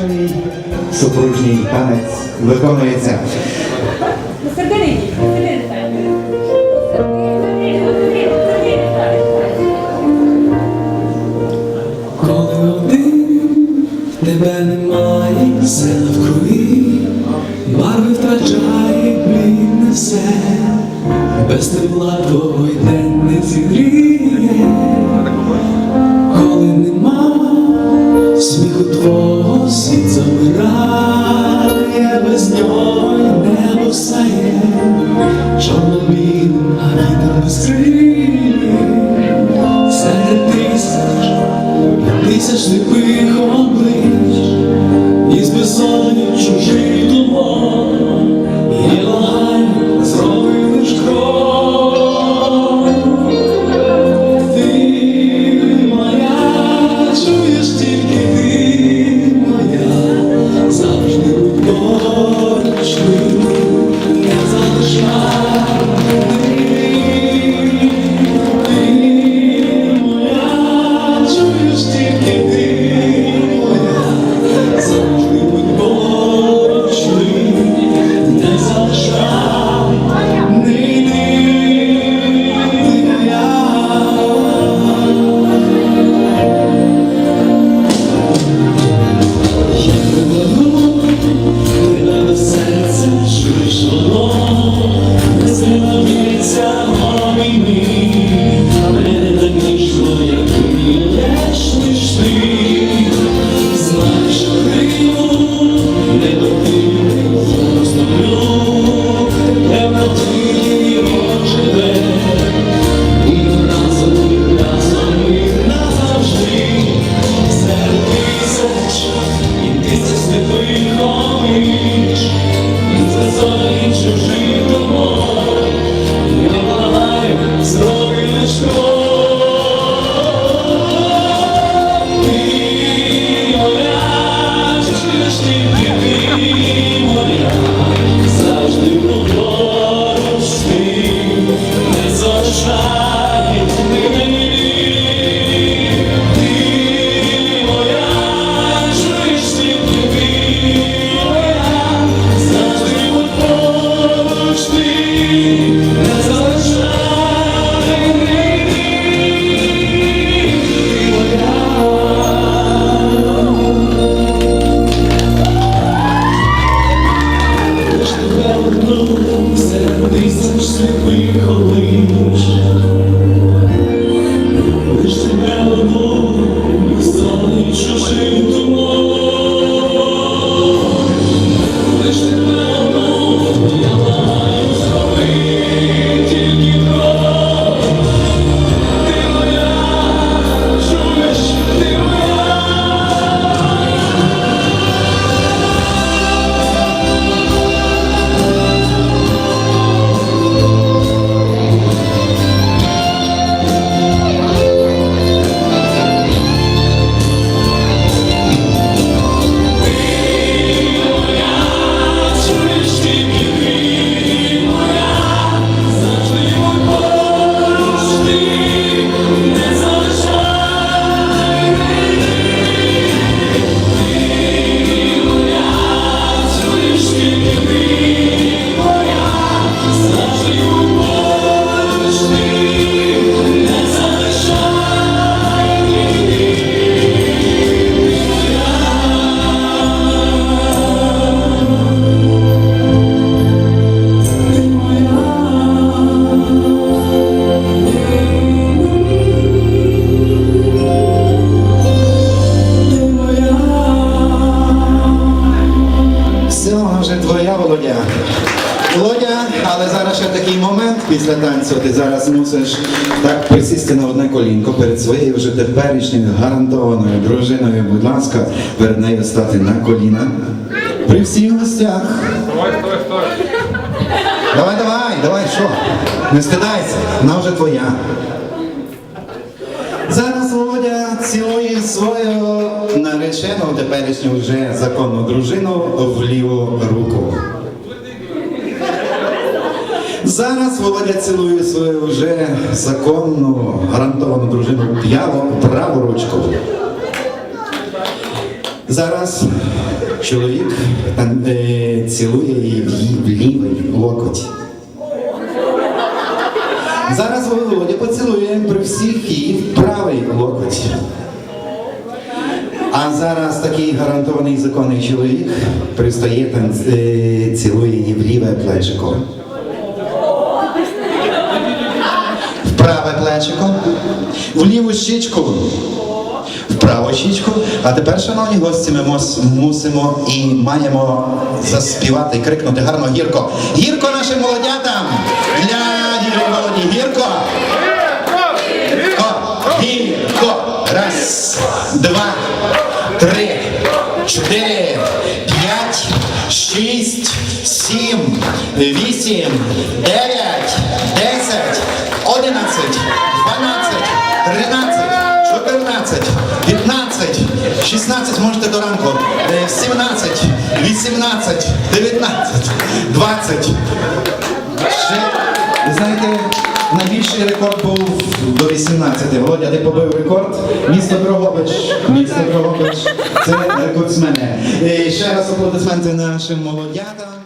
перший супружній танець виконується. Тебе немає все навкруги, барви втрачає блідне все, без тепла твой день не зігріє. Коли нема сміху твого світ замирає, без нього небо стає, чорно білим, а вітер без крилі. серед тисяч, тисяч сліпих облич, з безсонню лиш тебе одну. затанцювати, зараз мусиш так присісти на одне колінко перед своєю вже теперішньою гарантованою дружиною. Будь ласка, перед нею стати на коліна. При всіх гостях. Давай, давай, давай. Давай, давай, давай, що? Не стидайся, вона вже твоя. Зараз Володя цілує свою наречену теперішню вже законну дружину в ліву руку. Зараз Володя цілує свою вже законну, гарантовану дружину п'яву праву ручку. Зараз чоловік е, цілує її в лівий локоть. Зараз Володя поцілує при всіх її правий локоть. А зараз такий гарантований законний чоловік пристає та цілує її в ліве плечико. Праве плечико, в ліву щічку, в праву щічку. А тепер, шановні гості, ми мусимо і маємо заспівати і крикнути гарно гірко. Гірко нашим молодятам! Для діду молоді! Гірко! Гірко! Гірко! Раз, два, три, чотири, п'ять, шість, сім, вісім, дев'ять, десять, одинадцять, дванадцять, тринадцять, чотирнадцять, п'ятнадцять, шістнадцять, можете до ранку, е, сімнадцять, вісімнадцять, дев'ятнадцять, двадцять. Ще, ви знаєте, найбільший рекорд був до 18. Володя, ти побив рекорд. Місто Дрогобич. Місто Дрогобич. Це рекордсмени. І ще раз аплодисменти нашим молодятам.